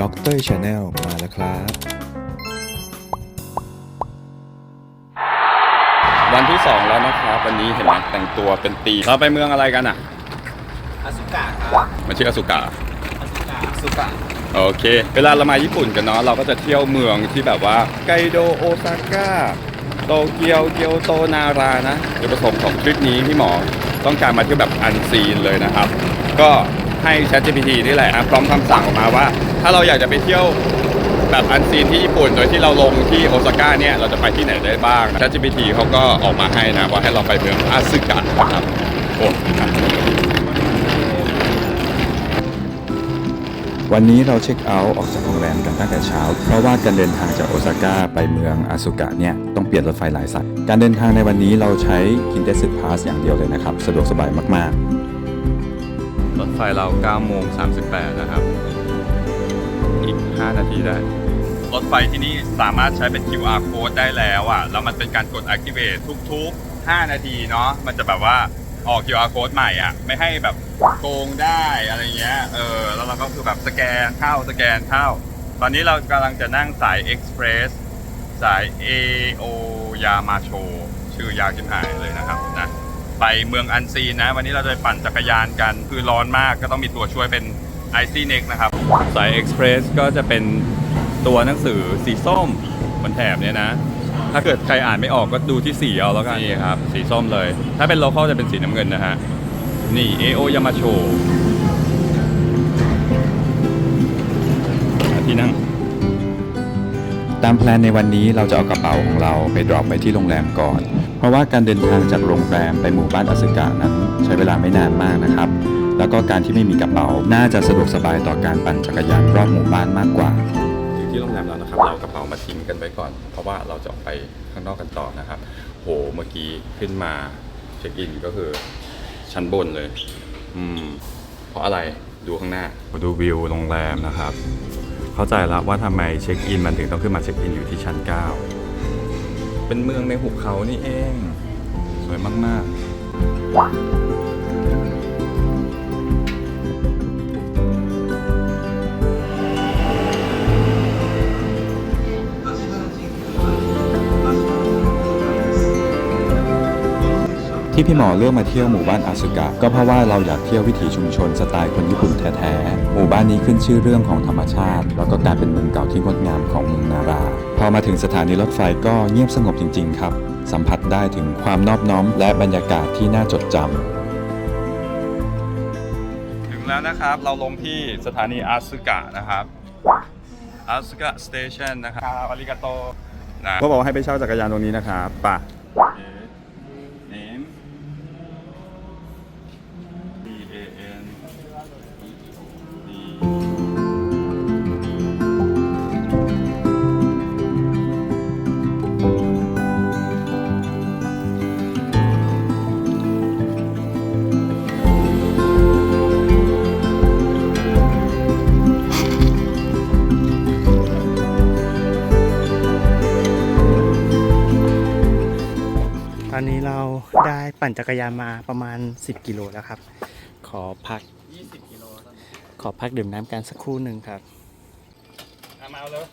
ด็อกเตอร์ชาแนลมาแล้วครับ วันที่ 2 แล้วนะครับ วันนี้เห็นไหมแต่งตัวเป็นตีมเราไปเมืองอะไรกันอะอาสุกะครับมันชื่ออสุกะอาสุกะอาสุกะโอเค เวลาเรามาญี่ปุ่นกันเนาะเราก็จะเที่ยวเมืองที่แบบว่าไกโดโอซาก้าโตเกียวเกียวโตนารานะจุดประสงค์ของทริปนี้พี่หมอต้องการมาเที่ยวแบบอันซีนเลยนะครับ ก็ ให้ ChatGPT นี่แหละพร้อมคำสั่งออกมาว่า ถ้าเราอยากจะไปเที่ยวแบบอันซีนที่ญี่ปุ่น โดยที่เราลงที่โอซาก้าเนี่ย เราจะไปที่ไหนได้บ้าง ChatGPT เขาก็ออกมาให้นะว่าให้เราไปเมืองอาซึกะนะครับโอ้วันนี้เราเช็คเอาท์ออกจากโรงแรมกันตั้งแต่เช้า เพราะว่าการเดินทางจากโอซาก้าไปเมืองอาสุกะเนี่ยต้องเปลี่ยนรถไฟหลายสาย การเดินทางในวันนี้เราใช้ k i n t e s t Pass อย่างเดียวเลยนะครับ สะดวกสบายมาก รถไฟเรา9โมง38 นะครับ อีก 5 นาทีได้ รถไฟที่นี่สามารถใช้เป็น QR code ได้แล้วอะ แล้วมันเป็นการกด activate ทุกๆ 5 นาทีเนาะ มันจะแบบว่าออก QR code ใหม่อะ ไม่ให้แบบโกงได้อะไรเงี้ย เออ แล้วเราก็คือแบบสแกนเข้า สแกนเข้า ตอนนี้เรากำลังจะนั่งสาย Express สาย AO Yamacho ชื่อยาวชิบหายเลยนะครับนะ ไปเมืองอันซีนนะ วันนี้เราจะไปปั่นจักรยานกัน คือร้อนมากก็ต้องมีตัวช่วยเป็น i c n e x นะครับ สาย Express ก็จะเป็นตัวหนังสือสีส้มบนแถบเนี่ยนะ ถ้าเกิดใครอ่านไม่ออกก็ดูที่สีเอาแล้วกันนี่ครับ สีส้มเลย ถ้าเป็น local จะเป็นสีน้ำเงินนะฮะ นี่ AO Yamacho ที่นั่งๆตามแพลนในวันนี้เราจะเอากระเป๋าของเราไปดรอปไว้ที่โรงแรมก่อน เพราะว่าการเดินทางจากโรงแรมไปหมู่บ้านอาสุกะนั้น ใช้เวลาไม่นานมากนะครับ แล้วก็การที่ไม่มีกระเป๋าน่าจะสะดวกสบายต่อการปั่นจักรยานรอบหมู่บ้านมากกว่าถึงที่โรงแรมแล้วนะครับเราเอากระเป๋ามาทิ้งกันไว้ก่อน เพราะว่าเราจะออกไปข้างนอกกันต่อนะครับ โหเมื่อกี้ขึ้นมาเช็คอินก็คือชั้นบนเลย อืม เพราะอะไรดูข้างหน้ามาดูวิวโรงแรมนะครับ เข้าใจแล้วว่าทำไมเช็คอินมันถึงต้องขึ้นมาเช็คอินอยู่ที่ชั้น 9 เป็นเมืองในหุบเขานี่เอง สวยมาก ๆ ที่พี่หมอเลือกมาเที่ยวหมู่บ้านอาสุกะ ก็เพราะว่าเราอยากเที่ยววิถีชุมชนสไตล์คนญี่ปุ่นแท้ๆ หมู่บ้านนี้ขึ้นชื่อเรื่องของธรรมชาติ แล้วก็การเป็นเมืองเก่าที่งดงามของเมืองนารา พอมาถึงสถานีรถไฟก็เงียบสงบจริง ๆ ครับ สัมผัสได้ถึงความนอบน้อม และบรรยากาศที่น่าจดจำ ถึงแล้วนะครับเราลงที่สถานีอาซึกะนะครับอาซึกะสเตชันนะครับอาริกาโตนะก็บอกว่าให้ไปเช่าจักรยานตรงนี้นะครับป่ะ ปั่นจักรยานมาประมาณ 10 กิโลแล้วครับ ขอพัก 20 กิโลขอพักดื่มน้ำกันสักครู่หนึ่งครับมาเอาเลย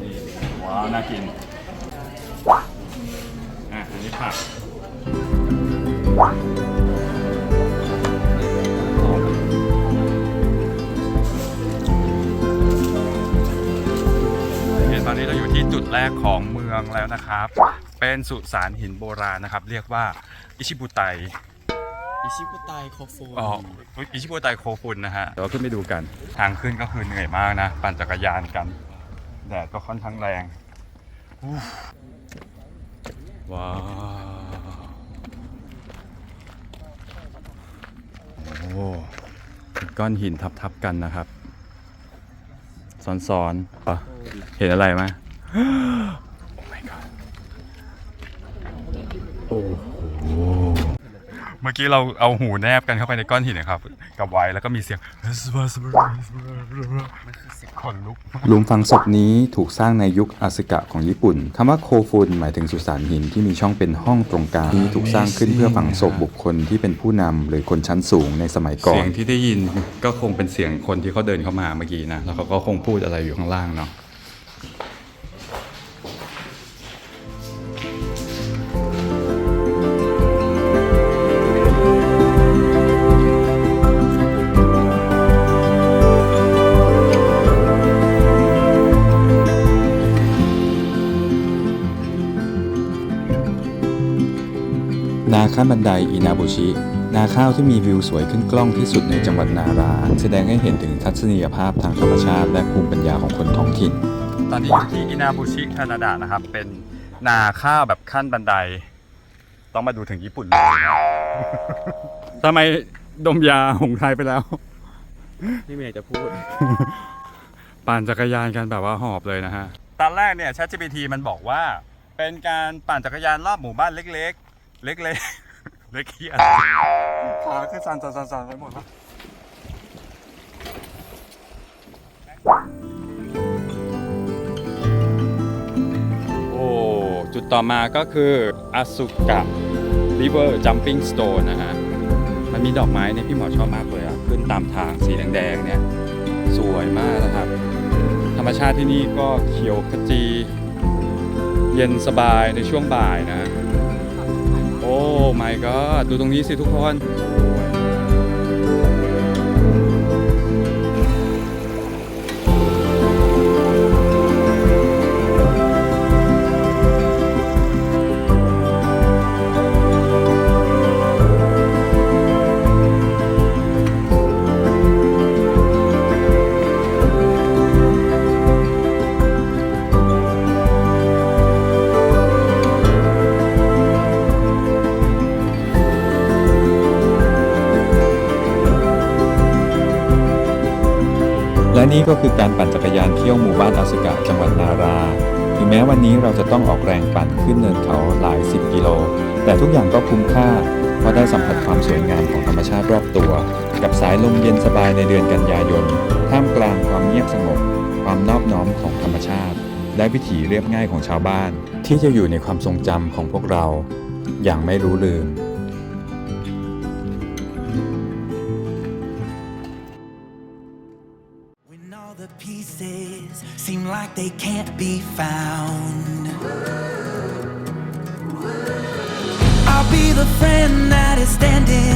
นี่ว้าว น่ากิน แรกของเมืองแล้วนะครับ เป็นสุสานหินโบราณนะครับ เรียกว่าอิชิบุไตอิชิบุไตโคฟูอ๋ออิชิบุไตโคฟุนนะฮะเดี๋ยวเราขึ้นไปดูกัน ทางขึ้นก็คือเหนื่อยมากนะ ปั่นจักรยานกัน แดดก็ค่อนข้างแรงอู้ว้าวโอ้เป็นก้อนหินทับๆกันนะครับซ้อนๆอะเห็นอะไรไหม โอ้ my god โอ้โหเมื่อกี้เราเอาหูแนบกันเข้าไปในก้อนหินนะครับ กับไว้แล้วก็มีเสียงขนลุก หลุมฝังศพนี้ถูกสร้างในยุคอาสึกะของญี่ปุ่น คำว่าโคฟุนหมายถึงสุสานหินที่มีช่องเป็นห้องตรงกลางที่ถูกสร้างขึ้นเพื่อฝังศพบุคคลที่เป็นผู้นำหรือคนชั้นสูงในสมัยก่อเสีนยงที่ได้ยินก็คงเป็นเสียงคนที่เขาเดินเข้ามาเมื่อกี้นะ แล้วเขาก็คงพูดอะไรอยู่ข้างล่างเนาะ นาข้ามบันไดอินาบุชิ นาข้าวที่มีวิวสวยขึ้นกล้องที่สุดในจังหวัดนาราแสดงให้เห็นถึงทัศนียภาพทางธรรมชาติและภูมิปัญญาของคนท้องถิ่น ตอนนี้อยู่ที่อินาบุชิแคนาดานะครับ เป็นนาข้าวแบบขั้นบันได ต้องมาดูถึงญี่ปุ่นเลยนะทำไมดมยาหงไทยไปแล้วพี่เมย์จะพูด ปั่นจักรยานกันแบบว่าหอบเลยนะฮะ ตอนแรกเนี่ย ChatGPT มันบอกว่า เป็นการปั่นจักรยานรอบหมู่บ้านเล็กๆ เล็กๆเล็กเฮียขาคือสั่นสั่นสั่นไปหมดแล้วโอ้จุดต่อมาก็คืออาสุกะ River Jumping Stone นะฮะ มันมีดอกไม้เนี่ยพี่หมอชอบมากเลยอะขึ้นตามทางสีแดงๆเนี่ย สวยมากนะครับ ธรรมชาติที่นี่ก็เขียวขจี เย็นสบายในช่วงบ่ายนะโอ้ my god ดูตรงนี้สิทุกคน นี่ก็คือการปั่นจักรยานเที่ยวหมู่บ้านอาสกะจังหวัดนารา ถึงแม้วันนี้เราจะต้องออกแรงปั่นขึ้นเนินเขาหลายสิบกิโล แต่ทุกอย่างก็คุ้มค่า เพราะได้สัมผัสความสวยงามของธรรมชาติรอบตัว กับสายลมเย็นสบายในเดือนกันยายน ท่ามกลางความเงียบสงบ ความนอบน้อมของธรรมชาติ และวิถีเรียบง่ายของชาวบ้าน ที่จะอยู่ในความทรงจำของพวกเรา อย่างไม่รู้ลืม like they can't be found, I'll be the friend that is standing.